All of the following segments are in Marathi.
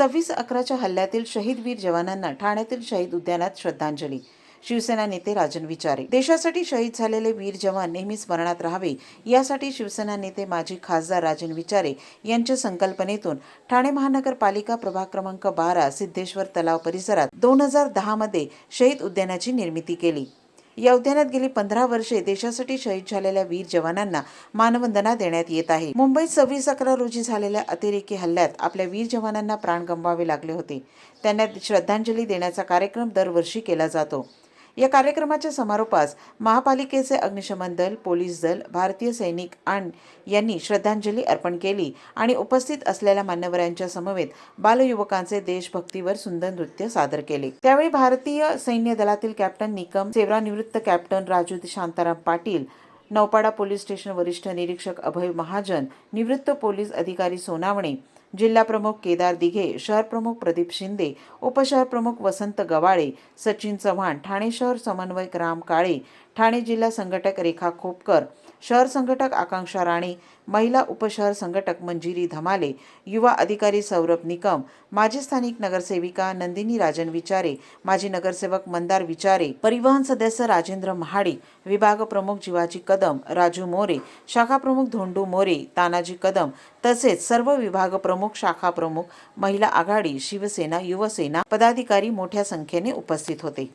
सव्वीस अकराच्या हल्ल्यातील शहीद वीर जवानांना ठाण्यातील शहीद उद्यानात श्रद्धांजली. शिवसेना नेते राजन विचारे. देशासाठी शहीद झालेले वीर जवान नेहमी स्मरणात राहावे यासाठी शिवसेना नेते माजी खासदार राजन विचारे यांच्या संकल्पनेतून ठाणे महानगरपालिका प्रभाग क्रमांक बारा सिद्धेश्वर तलाव परिसरात दोन हजार दहा मध्ये शहीद उद्यानाची निर्मिती केली. या उद्यानात गेली पंधरा वर्षे देशासाठी शहीद झालेल्या वीर जवानांना मानवंदना देण्यात येत आहे. मुंबईत सव्वीस अकरा रोजी झालेल्या अतिरेकी हल्ल्यात आपल्या वीर जवानांना प्राण गमवावे लागले होते. त्यांना श्रद्धांजली देण्याचा कार्यक्रम दरवर्षी केला जातो. या कार्यक्रमाच्या समारोपास महापालिकेचे अग्निशमन दल पोलीस दल भारतीय सैनिक आणि यांनी श्रद्धांजली अर्पण केली आणि उपस्थित असलेल्या मान्यवरांच्या समवेत बालयुवकांचे देशभक्तीवर सुंदर नृत्य सादर केले. त्यावेळी भारतीय सैन्य दलातील कॅप्टन निकम सेवानिवृत्त captain Raju Shantaram Patil Naupada police station वरिष्ठ निरीक्षक अभय महाजन निवृत्त पोलीस अधिकारी सोनावणे जिल्हा प्रमुख केदार दिघे शहर प्रमुख प्रदीप शिंदे उपशहर प्रमुख वसंत गवाळे सचिन चव्हाण ठाणे शहर समन्वयक राम काळे ठाणे जिल्हा संघटक रेखा खोपकर शहर संघटक आकांक्षा राणे महिला उपशहर संघटक मंजिरी धमाले युवा अधिकारी सौरभ निकम माजी स्थानिक नगरसेविका नंदिनी राजन विचारे माजी नगरसेवक मंदार विचारे परिवहन सदस्य राजेंद्र महाडिक विभाग प्रमुख जीवाजी कदम राजू मोरे शाखा प्रमुख धोंडू मोरे तानाजी कदम तसेच सर्व विभाग प्रमुख शाखा प्रमुख महिला आघाडी शिवसेना युवसेना पदाधिकारी मोठ्या संख्येने उपस्थित होते.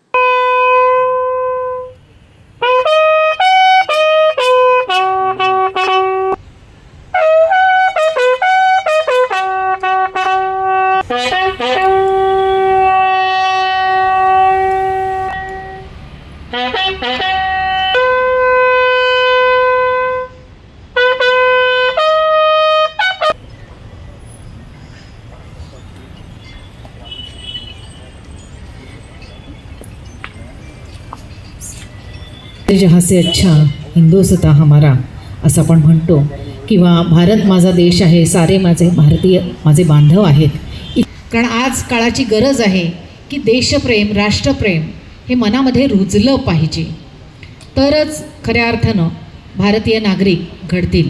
जहाँ से अच्छा हिंदुस्ता हमारा असं आपण म्हणतो किंवा भारत माझा देश आहे सारे माझे भारतीय माझे बांधव आहेत. कारण आज काळाची गरज आहे की देशप्रेम राष्ट्रप्रेम हे मनामध्ये रुजलं पाहिजे. तरच खऱ्या अर्थानं भारतीय नागरिक घडतील.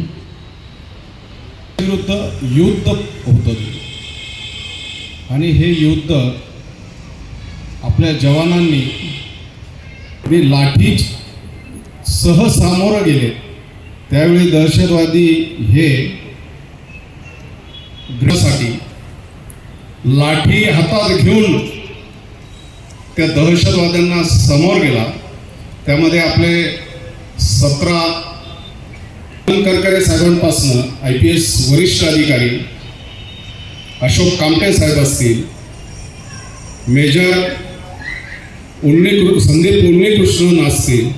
विरुद्ध युद्ध होतं. आणि हे युद्ध आपल्या जवानांनी मी लाठी सह सामोरं गेले. त्यावेळी दहशतवादी हे गृहासाठी लाठी हातात घेऊन त्या दहशतवाद्यांना समोर गेला. त्यामध्ये आपले सतरा करकरे साहेबांपासनं आय पी एस वरिष्ठ अधिकारी अशोक कामटे साहेब असतील मेजर उन्नी संदीप उन्नीकृष्णन असतील